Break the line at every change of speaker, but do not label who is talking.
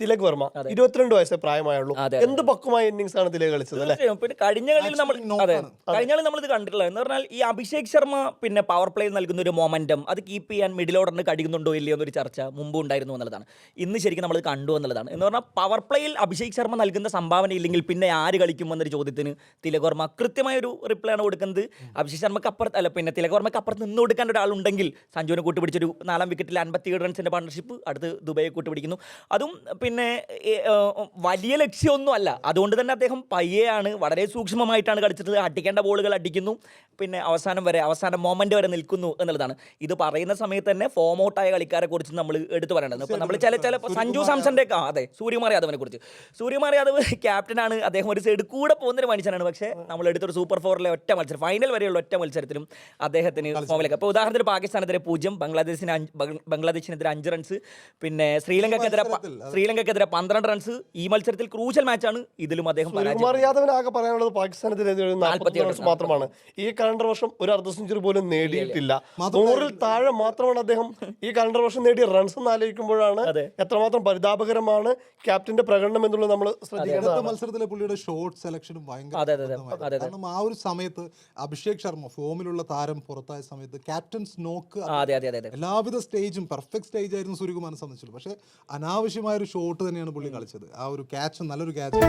തിലക് വർമ്മ ഇരുപത്തിരണ്ട് വയസ്സേ പ്രായമായുള്ളൂ. എന്ത് പക്വമായ ഇന്നിങ്സ് ആണ് തിലക് കളിച്ചത് അല്ലേ?
പിന്നെ കഴിഞ്ഞ കളിയിൽ നമ്മൾ അതെ. കഴിഞ്ഞ കളി നമ്മൾ ഇത് കണ്ടിട്ടില്ല. എന്ന് പറഞ്ഞാൽ ഈ അഭിഷേക് ശർമ്മ പിന്നെ പവർ പ്ലേ നൽകുന്ന ഒരു മൊമെന്റം അത് കീപ്പ് ചെയ്യാൻ മിഡിൽ ഓർഡറിന് കഴിയുന്നുണ്ടോ ഇല്ലയോ എന്നൊരു ചർച്ച മുമ്പ് ഉണ്ടായിരുന്നു എന്നുള്ളതാണ്. ഇന്ന് ശരിക്കും നമ്മൾ കണ്ടു എന്നുള്ളതാണ്. എന്ന് പറഞ്ഞാൽ പവർ പ്ലേയിൽ അഭിഷേക് ശർമ്മ നൽകുന്ന സംഭാവന ഇല്ലെങ്കിൽ പിന്നെ ആര് കളിക്കും എന്നൊരു ചോദ്യത്തിന് തിലക് വർമ്മ കൃത്യമായ ഒരു റിപ്ലൈ ആണ് കൊടുക്കുന്നത്. അഭിഷേക് ശർമ്മക്ക് അപ്പുറത്ത് അല്ല പിന്നെ തിലക് വർമ്മക്ക് അപ്പുറത്ത് നിന്ന് കൊടുക്കാൻ ഒരാളുണ്ടെങ്കിൽ സഞ്ജുവിനെ കൂട്ടുപിടിച്ചൊരു നാലാം വിക്കറ്റിൽ അൻപത്തി ഏഴ് റൺസിന്റെ പാർട്ണർഷിപ്പ് അടുത്ത് ദുബൈയെ കൂട്ടുപിടിക്കുന്നു അതും പിന്നെ വലിയ ലക്ഷ്യമൊന്നും അല്ല അതുകൊണ്ട് തന്നെ അദ്ദേഹം പയ്യെയാണ് വളരെ സൂക്ഷ്മമായിട്ടാണ് കളിച്ചത് അടിക്കേണ്ട ബോളുകൾ അടിക്കുന്നു. പിന്നെ അവസാനം വരെ അവസാന മൊമെന്റ് വരെ നിൽക്കുന്നു എന്നുള്ളതാണ്. ഇത് പറയുന്ന സമയത്ത് തന്നെ ഫോം ഔട്ടായ കളിക്കാരെ കുറിച്ച് നമ്മൾ എടുത്തു പറയേണ്ടത് അപ്പോൾ നമ്മൾ ചില ചില സഞ്ജു സാംസന്റെ ആ അതെ സൂര്യകുമാർ യാദവിനെ കുറിച്ച്. സൂര്യകുമാർ യാദവ് ക്യാപ്റ്റനാണ് അദ്ദേഹം ഒരു സൈഡ് കൂടെ പോകുന്നൊരു മനുഷ്യനാണ്. പക്ഷേ നമ്മൾ എടുത്തൊരു സൂപ്പർ ഫോറിലെ ഒറ്റ മത്സരം ഫൈനൽ വരെയുള്ള ഒറ്റ മത്സരത്തിലും അദ്ദേഹത്തിന് ഫോമിലേക്ക് അപ്പോൾ ഉദാഹരണത്തിന് പാകിസ്ഥാനെതിരെ പൂജ്യം ബംഗ്ലാദേശിന് അഞ്ച് ബംഗ്ലാദേശിനെതിരെ അഞ്ച് റൺസ് പിന്നെ ശ്രീലങ്കക്കെതിരെ പ- ശ്രീലങ്കക്കെതിരെ പന്ത്രണ്ട് റൺസ് ഈ മത്സരത്തിൽ ക്രൂഷ്യൽ മാച്ചാണ് ഇതിലും അദ്ദേഹം
കുമാർ യാദവിന് ആകെ പറയാനുള്ളത് പാകിസ്ഥാനെതിരെ നാൽപ്പത്തി റൺസ് മാത്രമാണ്. ഈ കലണ്ടർ വർഷം ഒരു അർദ്ധ സെഞ്ചുറി പോലും നേടിയിട്ടില്ല. നൂറിൽ താഴെ മാത്രമാണ് അദ്ദേഹം ഈ കലണ്ടർ വർഷം നേടിയ റൺസ് എന്ന് ആലോചിക്കുമ്പോഴാണ്. എത്രമാത്രം പരിതാപകരമാണ് ക്യാപ്റ്റന്റെ പ്രകടനം എന്നുള്ളത് നമ്മൾ
ശ്രദ്ധിക്കേണ്ടത് മത്സരത്തിലെ പുള്ളിയുടെ ഷോട്ട് സെലക്ഷനും ഭയങ്കര
അതെ, അതെ, അതെ. അതെ, അതെ.
കാരണം ആ ഒരു സമയത്ത് അഭിഷേക് ശർമ്മ ഫോമിലുള്ള താരം പുറത്തായ സമയത്ത് ക്യാപ്റ്റൻസ്
നോക്ക് അതെ അതെ അതെ അതെ.
എല്ലാവിധ സ്റ്റേജും പെർഫെക്റ്റ് സ്റ്റേജ് ആയിരുന്നു സൂര്യകുമാറിനെ സംബന്ധിച്ചുള്ളൂ പക്ഷെ അനാവശ്യമായ ഒരു ഷോട്ട് തന്നെയാണ് പുള്ളി കളിച്ചത്. ആ ഒരു ക്യാച്ച് നല്ലൊരു ക്യാച്ച്